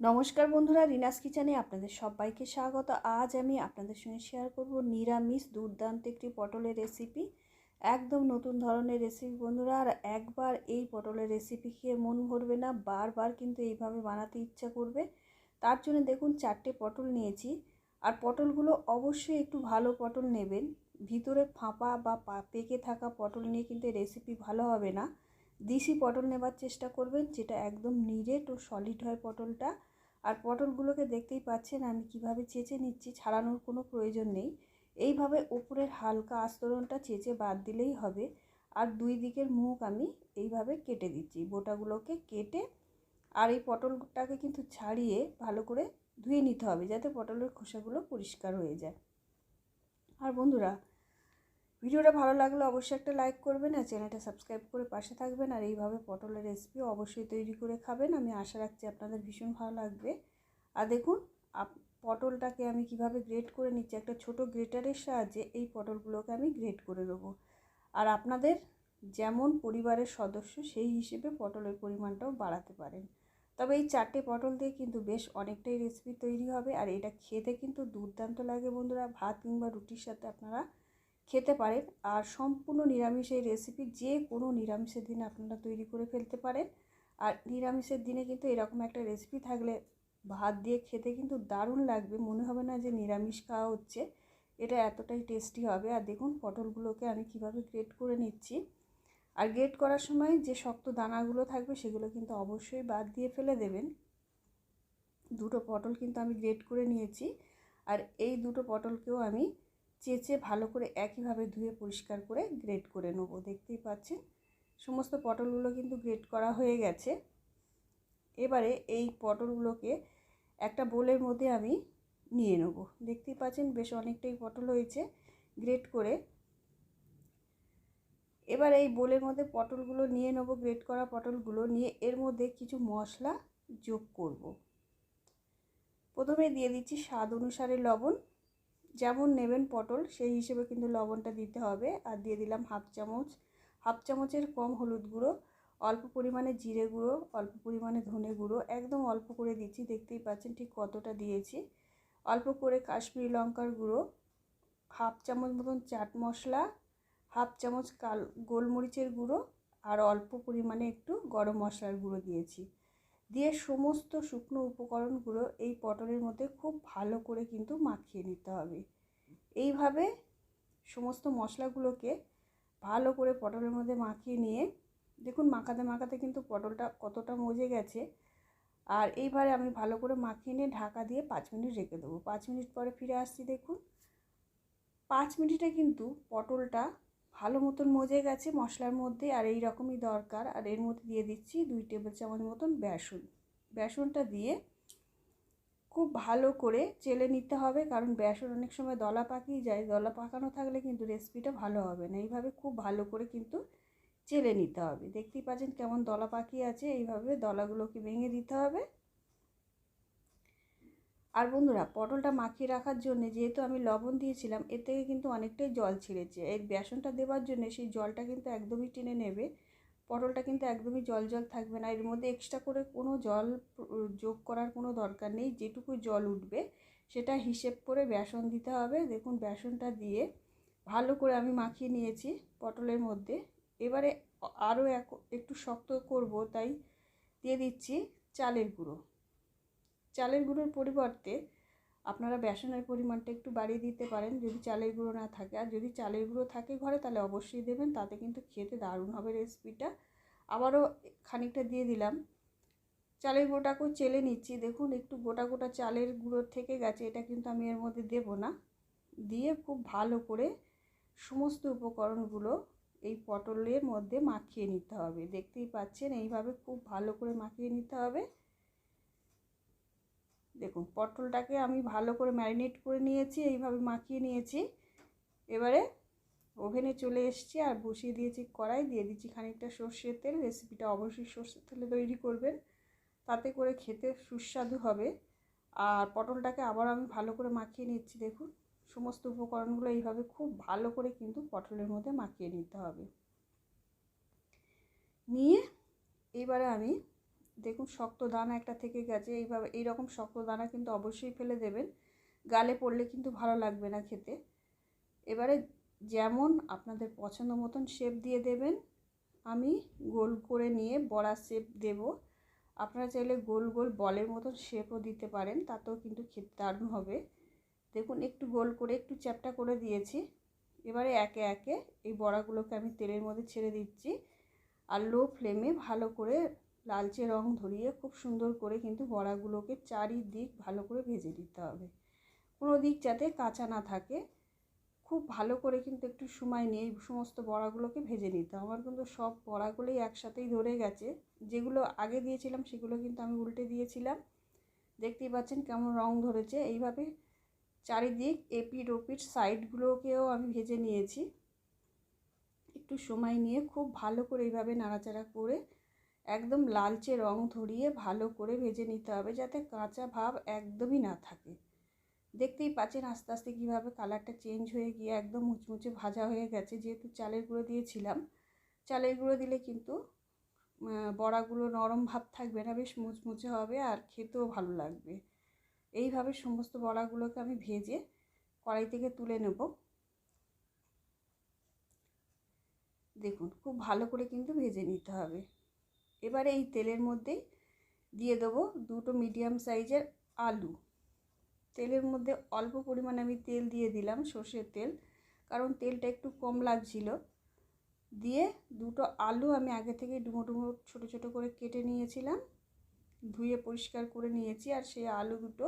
নমস্কার বন্ধুরা, রিনাস কিচেনে আপনাদের সবাইকে স্বাগত। আজ আমি আপনাদের সঙ্গে শেয়ার করব নিরামিষ দুর্দান্ত একটি পটলের রেসিপি একদম নতুন ধরনের রেসিপি বন্ধুরা, আর একবার এই পটলের রেসিপি খেয়ে মন ভরবে না, বারবার কিন্তু এইভাবে বানাতে ইচ্ছা করবে। তার জন্য দেখুন চারটে পটল নিয়েছি, আর পটলগুলো অবশ্যই একটু ভালো পটল নেবেন। ভিতরে ফাঁপা বা পেকে থাকা পটল নিয়ে কিন্তু রেসিপি ভালো হবে না। দিশি পটল নেবার চেষ্টা করবেন, যেটা একদম নিরেট ও সলিড হয় পটলটা। আর পটলগুলোকে দেখতেই পাচ্ছেন, আমি কীভাবে চেঁচে নিচ্ছি, ছাড়ানোর কোনো প্রয়োজন নেই। এইভাবে ওপরের হালকা আস্তরণটা চেঁচে বাদ দিলেই হবে। আর দুই দিকের মুখ আমি এইভাবে কেটে দিচ্ছি, বোটাগুলোকে কেটে। আর এই পটলটাকে কিন্তু ছাড়িয়ে ভালো করে ধুয়ে নিতে হবে, যাতে পটলের খোসাগুলো পরিষ্কার হয়ে যায়। আর বন্ধুরা ভিডিওটা ভালো লাগলে অবশ্যই একটা লাইক করবেন আর চ্যানেলটা সাবস্ক্রাইব করে পাশে থাকবেন আর এইভাবে পটলের রেসিপি অবশ্যই তৈরি করে খাবেন। আমি আশা রাখছি আপনাদের ভীষণ ভালো লাগবে। আর দেখুন পটলটাকে আমি কীভাবে গ্রেট করে নিচ্ছি, একটা ছোট গ্রেটারের সাহায্যে এই পটলগুলোকে আমি গ্রেট করে দেবো আর আপনাদের যেমন পরিবারের সদস্য, সেই হিসেবে পটলের পরিমাণটাও বাড়াতে পারেন। তবে এই চারটে পটল দিয়ে কিন্তু বেশ অনেকটাই রেসিপি তৈরি হবে। আর এটা খেতে কিন্তু দুর্দান্ত লাগে বন্ধুরা। ভাত কিংবা রুটির সাথে আপনারা খেতে পারেন। আর সম্পূর্ণ নিরামিষ এই রেসিপি যে কোনো নিরামিষের দিনে আপনারা তৈরি করে ফেলতে পারেন। আর নিরামিষের দিনে কিন্তু এরকম একটা রেসিপি থাকলে ভাত দিয়ে খেতে কিন্তু দারুণ লাগবে। মনে হবে না যে নিরামিষ খাওয়া হচ্ছে। এটা এতটাই টেস্টি হবে। আর দেখুন পটলগুলোকে আমি কীভাবে গ্রেট করে নিচ্ছি। আর গ্রেট করার সময় যে শক্ত দানাগুলো থাকবে সেগুলো কিন্তু অবশ্যই বাদ দিয়ে ফেলে দেবেন। দুটো পটল কিন্তু আমি গ্রেট করে নিয়েছি। আর এই দুটো পটলকেও আমি চেঁচে ভালো করে একইভাবে ধুয়ে পরিষ্কার করে গ্রেট করে নেব। দেখতেই পাচ্ছেন, সমস্ত পটলগুলো কিন্তু গ্রেট করা হয়ে গেছে। এবারে এই পটলগুলোকে একটা বোলের মধ্যে আমি নিয়ে নেব। দেখতেই পাচ্ছেন, বেশ অনেকটাই পটল হয়েছে গ্রেট করে। এবার এই বোলের মধ্যে পটলগুলো নিয়ে নেব গ্রেট করা পটলগুলো নিয়ে এর মধ্যে কিছু মশলা যোগ করব। প্রথমে দিয়ে দিচ্ছি স্বাদ অনুসারে লবণ। যেমন নেবেন পটল, সেই হিসেবে কিন্তু লবণটা দিতে হবে। আর দিয়ে দিলাম হাফ চামচ। হাফ চামচের কম হলুদ গুঁড়ো, অল্প পরিমাণে জিরে গুঁড়ো, অল্প পরিমাণে ধনে গুঁড়ো, একদম অল্প করে দিচ্ছি, দেখতেই পাচ্ছেন ঠিক কতটা দিয়েছি। অল্প করে কাশ্মীরি লঙ্কার গুঁড়ো, হাফ চামচ মতন চাট মশলা, হাফ চামচ কাল, গোলমরিচের গুঁড়ো, আর অল্প পরিমাণে একটু গরম মশলার গুঁড়ো দিয়েছি। দিয়ে সমস্ত শুকনো উপকরণগুলো এই পটলের মধ্যে খুব ভালো করে কিন্তু মাখিয়ে নিতে হবে। এইভাবে সমস্ত মশলাগুলোকে ভালো করে পটলের মধ্যে মাখিয়ে নিয়ে, দেখুন মাখাতে মাখাতে কিন্তু পটলটা কতটা মজে গেছে। আর এইবারে আমি ভালো করে মাখিয়ে নিয়ে ঢাকা দিয়ে পাঁচ মিনিট রেখে দেবো। পাঁচ মিনিট পরে ফিরে আসছি, দেখুন। পাঁচ মিনিটে কিন্তু পটলটা ভালো মতন মজে গেছে মশলার মধ্যে আর এই রকমই দরকার। আর এর মধ্যে দিয়ে দিচ্ছি দুই টেবিল চামচ মতন বেসন। বেসনটা দিয়ে খুব ভালো করে চেলে নিতে হবে কারণ বেসন অনেক সময় দলা পাকিয়ে যায়। দলা পাকানো থাকলে কিন্তু রেসিপিটা ভালো হবে না। এইভাবে খুব ভালো করে কিন্তু চেলে নিতে হবে। দেখতেই পাচ্ছেন কেমন দলা পাকিয়ে আছে। এইভাবে দলাগুলোকে ভেঙে দিতে হবে। আর বন্ধুরা, পটলটা মাখিয়ে রাখার জন্য যেহেতু আমি লবণ দিয়েছিলাম, এর থেকে কিন্তু অনেকটাই জল ছিঁড়েছে। এই বেসনটা দেওয়ার জন্য সেই জলটা কিন্তু একদমই টেনে নেবে। পটলটা কিন্তু একদমই জল জল থাকবে না। এর মধ্যে এক্সট্রা করে কোনো জল যোগ করার কোনো দরকার নেই। যেটুকু জল উঠবে, সেটা হিসেব করে বেসন দিতে হবে। দেখুন, বেসনটা দিয়ে ভালো করে আমি মাখিয়ে নিয়েছি পটলের মধ্যে। এবারে আরও এক, একটু শক্ত করব, তাই দিয়ে দিচ্ছি চালের গুঁড়ো। চালের গুঁড়োর পরিবর্তে আপনারা বেসনের পরিমাণটা একটু বাড়িয়ে দিতে পারেন। যদি চালের গুঁড়ো না থাকে, আর যদি চালের গুঁড়ো থাকে ঘরে, তাহলে অবশ্যই দেবেন। তাতে কিন্তু খেতে দারুণ হবে রেসিপিটা আবারও খানিকটা দিয়ে দিলাম। চালের গুঁড়োটাকেও চেলে নিচ্ছি। দেখুন, একটু গোটা গোটা চালের গুঁড়ো থেকে গেছে। এটা কিন্তু আমি এর মধ্যে দেব না। দিয়ে খুব ভালো করে সমস্ত উপকরণগুলো এই পটলের মধ্যে মাখিয়ে নিতে হবে। দেখতেই পাচ্ছেন, এইভাবে খুব ভালো করে মাখিয়ে নিতে হবে। দেখুন, পটলটাকে আমি ভালো করে ম্যারিনেট করে নিয়েছি, এইভাবে মাখিয়ে নিয়েছি। এবারে ওভেনে চলে এসছি আর বসিয়ে দিয়েছি কড়াই, দিয়ে দিচ্ছি খানিকটা সর্ষের তেল, রেসিপিটা অবশ্যই সর্ষের তেলে তৈরি করবেন। তাতে করে খেতে সুস্বাদু হবে। আর পটলটাকে আবার আমি ভালো করে মাখিয়ে নিচ্ছি, দেখুন। সমস্ত উপকরণগুলো এইভাবে খুব ভালো করে কিন্তু পটলের মধ্যে মাখিয়ে নিতে হবে। নিয়ে এইবারে আমি দেখুন, শক্ত দানা একটা থেকে গেছে। এইভাবে, এইরকম শক্ত দানা কিন্তু অবশ্যই ফেলে দেবেন। গালে পড়লে কিন্তু ভালো লাগবে না খেতে। এবারে যেমন আপনাদের পছন্দ মতন শেপ দিয়ে দেবেন, আমি গোল করে নিয়ে বড়া শেপ দেব। আপনারা চাইলে গোল গোল বলের মতন শেপও দিতে পারেন, তাতেও কিন্তু খেতে দারুণ হবে। দেখুন, একটু গোল করে, একটু চ্যাপটা করে দিয়েছি। এবারে একে একে এই বড়াগুলোকে আমি তেলের মধ্যে ছেড়ে দিচ্ছি। আর লো ফ্লেমে ভালো করে লালচে রং ধরিয়ে খুব সুন্দর করে কিন্তু বড়াগুলোকে চারিদিক ভালো করে ভেজে দিতে হবে। কোনো দিক যাতে কাঁচা না থাকে, খুব ভালো করে কিন্তু একটু সময় নিয়ে সমস্ত বড়াগুলোকে ভেজে নিতে আমার কিন্তু সব বড়াগুলোই একসাথেই ধরে গেছে। যেগুলো আগে দিয়েছিলাম সেগুলো কিন্তু আমি উল্টে দিয়েছিলাম। দেখতেই পাচ্ছেন কেমন রং ধরেছে। এইভাবে চারিদিক এপিট ওপিট সাইডগুলোকেও আমি ভেজে নিয়েছি। একটু সময় নিয়ে খুব ভালো করে এইভাবে নাড়াচাড়া করে একদম লালচে রং ধরিয়ে ভালো করে ভেজে নিতে হবে যাতে কাঁচা ভাব একদমই না থাকে। দেখতেই পাচ্ছেন আস্তে আস্তে কীভাবে কালারটা চেঞ্জ হয়ে গিয়ে একদম মুচমুচে ভাজা হয়ে গেছে। যেহেতু চালের গুঁড়ো দিয়েছিলাম, চালের গুঁড়ো দিলে কিন্তু বড়াগুলো নরম ভাব থাকবে না, বেশ মুচমুচে হবে আর খেতেও ভালো লাগবে। এইভাবে সমস্ত বড়াগুলোকে আমি ভেজে কড়াই থেকে তুলে নেব। দেখুন, খুব ভালো করে কিন্তু ভেজে নিতে হবে। এবারে এই তেলের মধ্যেই দিয়ে দেবো দুটো মিডিয়াম সাইজের আলু। তেলের মধ্যে অল্প পরিমাণে আমি তেল দিয়ে দিলাম সর্ষের তেল, কারণ তেলটা একটু কম লাগছিল। দিয়ে দুটো আলু আমি আগে থেকে ডুমো ডুমো ছোটো ছোটো করে কেটে নিয়েছিলাম, ধুয়ে পরিষ্কার করে নিয়েছি, আর সেই আলু দুটো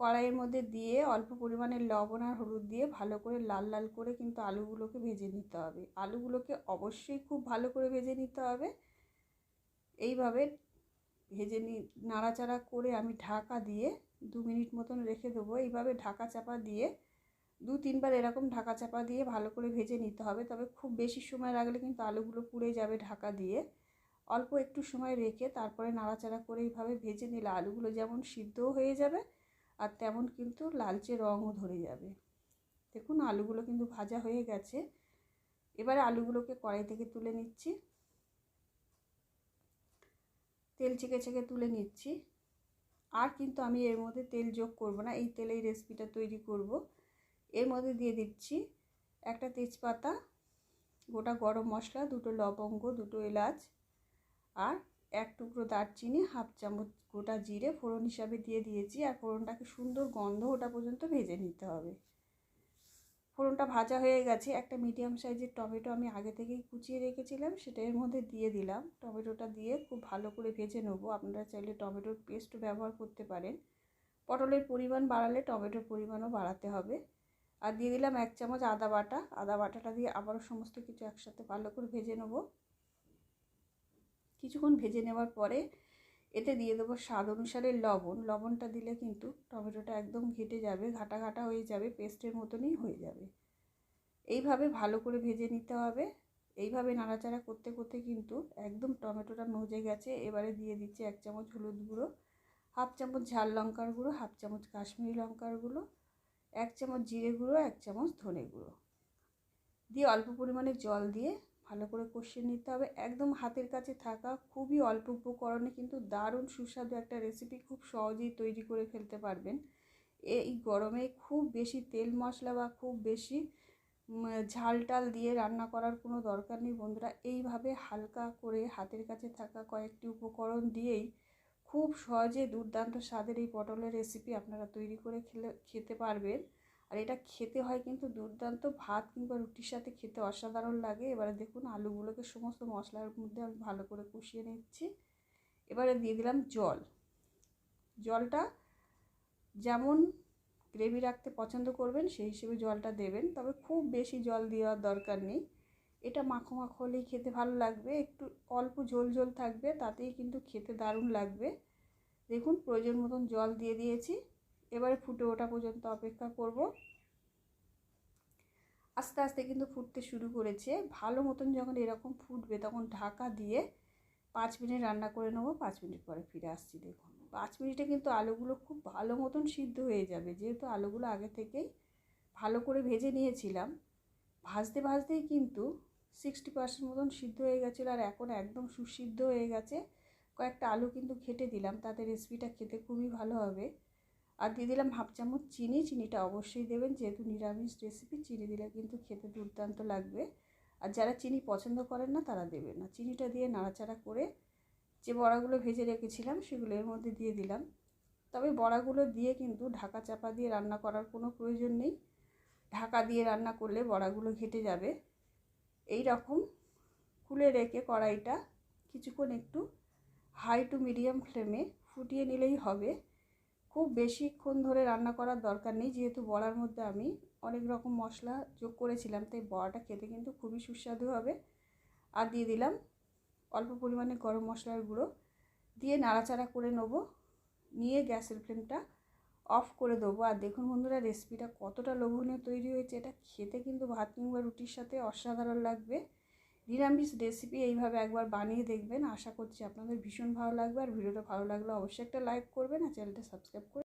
কড়াইয়ের মধ্যে দিয়ে অল্প পরিমাণে লবণ আর হলুদ দিয়ে ভালো করে লাল লাল করে কিন্তু আলুগুলোকে ভেজে নিতে হবে। আলুগুলোকে অবশ্যই খুব ভালো করে ভেজে নিতে হবে। এইভাবে ভেজে নি, নাড়াচাড়া করে আমি ঢাকা দিয়ে দু মিনিট মতন রেখে দেবো। এইভাবে ঢাকা চাপা দিয়ে, দু তিনবার এরকম ঢাকা চাপা দিয়ে ভালো করে ভেজে নিতে হবে। তবে খুব বেশি সময় রাখলে কিন্তু আলুগুলো পুড়ে যাবে ঢাকা দিয়ে। অল্প একটু সময় রেখে তারপরে নাড়াচাড়া করে এইভাবে ভেজে নিলে আলুগুলো যেমন সিদ্ধও হয়ে যাবে আর তেমন কিন্তু লালচে রঙও ধরে যাবে। দেখুন আলুগুলো কিন্তু ভাজা হয়ে গেছে। এবারে আলুগুলোকে কড়াই থেকে তুলে নিচ্ছি। তেল ছেঁকে ছেঁকে তুলে নিচ্ছি। আর কিন্তু আমি এর মধ্যে তেল যোগ করব না, এই তেলেই রেসিপিটা তৈরি করব। এর মধ্যে দিয়ে দিচ্ছি একটা তেজপাতা, গোটা গরম মশলা, দুটো লবঙ্গ, দুটো এলাচ, আর এক টুকরো দারচিনি, হাফ চামচ গোটা জিরে, ফোড়ন হিসাবে দিয়ে দিয়েছি। আর ফোড়নটাকে সুন্দর গন্ধ ওটা পর্যন্ত ভেজে নিতে হবে। ফোড়নটা ভাজা হয়ে গেছে। একটা মিডিয়াম সাইজের টমেটো আমি আগে থেকেই কুচিয়ে রেখেছিলাম সেটা এর মধ্যে দিয়ে দিলাম। টমেটোটা দিয়ে খুব ভালো করে ভেজে নেব। আপনারা চাইলে টমেটোর পেস্টও ব্যবহার করতে পারেন। পটলের পরিমাণ বাড়ালে টমেটোর পরিমাণও বাড়াতে হবে। আর দিয়ে দিলাম এক চামচ আদা বাটা। আদা বাটাটা দিয়ে আবারও সমস্ত কিছু একসাথে ভালো করে ভেজে নেব। কিছুক্ষণ ভেজে নেওয়ার পরে এতে দিয়ে দেবো স্বাদ অনুসারে লবণ। লবণটা দিলে কিন্তু টমেটোটা একদম ঘেটে যাবে, ঘাটা ঘাটা হয়ে যাবে, পেস্টের মতনই হয়ে যাবে। এইভাবে ভালো করে ভেজে নিতে হবে। এইভাবে নাড়াচাড়া করতে করতে কিন্তু একদম টমেটোটা মজে গেছে। এবারে দিয়ে দিচ্ছি এক চামচ হলুদ গুঁড়ো, হাফ চামচ ঝাল লঙ্কার গুঁড়ো, হাফ চামচ কাশ্মীরি লঙ্কার গুঁড়ো, এক চামচ জিরে গুঁড়ো, এক চামচ ধনে গুঁড়ো। দিয়ে অল্প পরিমাণে জল দিয়ে ভালো করে কষিয়ে নিতে হবে। একদম হাতের কাছে থাকা খুবই অল্প উপকরণে কিন্তু দারুণ সুস্বাদু একটা রেসিপি খুব সহজেই তৈরি করে ফেলতে পারবেন। এই গরমে খুব বেশি তেল মশলা বা খুব বেশি ঝাল টাল দিয়ে রান্না করার কোনো দরকার নেই বন্ধুরা। এইভাবে হালকা করে হাতের কাছে থাকা কয়েকটি উপকরণ দিয়েই খুব সহজে দুর্দান্ত স্বাদের এই পটলের রেসিপি আপনারা তৈরি করে খেলে, খেতে পারবেন। আর এটা খেতে হয় কিন্তু দুর্দান্ত ভাত কিংবা রুটির সাথে খেতে অসাধারণ লাগে। এবারে দেখুন আলুগুলোকে সমস্ত মশলার মধ্যে আমি ভালো করে কষিয়ে নিচ্ছি। এবারে দিয়ে দিলাম জল। জলটা যেমন গ্রেভি রাখতে পছন্দ করবেন, সেই হিসেবে জলটা দেবেন। তবে খুব বেশি জল দেওয়ার দরকার নেই। এটা মাখো মাখো হলেই খেতে ভালো লাগবে। একটু অল্প ঝোল ঝোল থাকবে, তাতেই কিন্তু খেতে দারুণ লাগবে। দেখুন প্রয়োজন মতন জল দিয়ে দিয়েছি। এবারে ফুটে ওঠা পর্যন্ত অপেক্ষা করব। আস্তে আস্তে কিন্তু ফুটতে শুরু করেছে। ভালো মতন যখন এরকম ফুটবে তখন ঢাকা দিয়ে পাঁচ মিনিট রান্না করে নেব। পাঁচ মিনিট পরে ফিরে আসছি, দেখুন। পাঁচ মিনিটে কিন্তু আলুগুলো খুব ভালো মতন সিদ্ধ হয়ে যাবে। যেহেতু আলুগুলো আগে থেকেই ভালো করে ভেজে নিয়েছিলাম, ভাজতে, ভাজতেই কিন্তু সিক্সটি পার্সেন্ট মতন সিদ্ধ হয়ে গেছিল আর এখন একদম সুসিদ্ধ হয়ে গেছে। কয়েকটা আলু কিন্তু ঘেটে দিলাম, তাতে রেসিপিটা খেতে খুবই ভালো হবে। আর দিয়ে দিলাম হাফ চামচ চিনি, চিনিটা অবশ্যই দেবেন, যেহেতু নিরামিষ রেসিপি চিনি দিলে কিন্তু খেতে দুর্দান্ত লাগবে। আর যারা চিনি পছন্দ করেন না, তারা দেবেন না। চিনিটা দিয়ে নাড়াচাড়া করে যে বড়াগুলো ভেজে রেখেছিলাম সেগুলো এর মধ্যে দিয়ে দিলাম। তবে বড়াগুলো দিয়ে কিন্তু ঢাকা চাপা দিয়ে রান্না করার কোনো প্রয়োজন নেই। ঢাকা দিয়ে রান্না করলে বড়াগুলো ঘেটে যাবে। এই রকম খুলে রেখে কড়াইটা কিছুক্ষণ একটু হাই টু মিডিয়াম ফ্লেমে ফুটিয়ে নিলেই হবে। খুব বেশিক্ষণ ধরে রান্না করার দরকার নেই। যেহেতু বড়ার মধ্যে আমি অনেক রকম মশলা যোগ করেছিলাম, তাই বড়াটা খেতে কিন্তু খুবই সুস্বাদু হবে। আর দিয়ে দিলাম অল্প পরিমাণে গরম মশলার গুঁড়ো। দিয়ে নাড়াচাড়া করে নেব। নিয়ে গ্যাসের ফ্লেমটা অফ করে দেবো। আর দেখুন বন্ধুরা, রেসিপিটা কতটা লোভনীয় তৈরি হয়েছে। এটা খেতে কিন্তু ভাত কিংবা রুটির সাথে অসাধারণ লাগবে। নিরামিষ রেসিপি এইভাবে একবার বানিয়ে দেখবেন। আশা করছি আপনাদের ভীষণ ভালো লাগবে। আর ভিডিওটা ভালো লাগলে অবশ্যই একটা লাইক করবেন আর চ্যানেলটা সাবস্ক্রাইব করে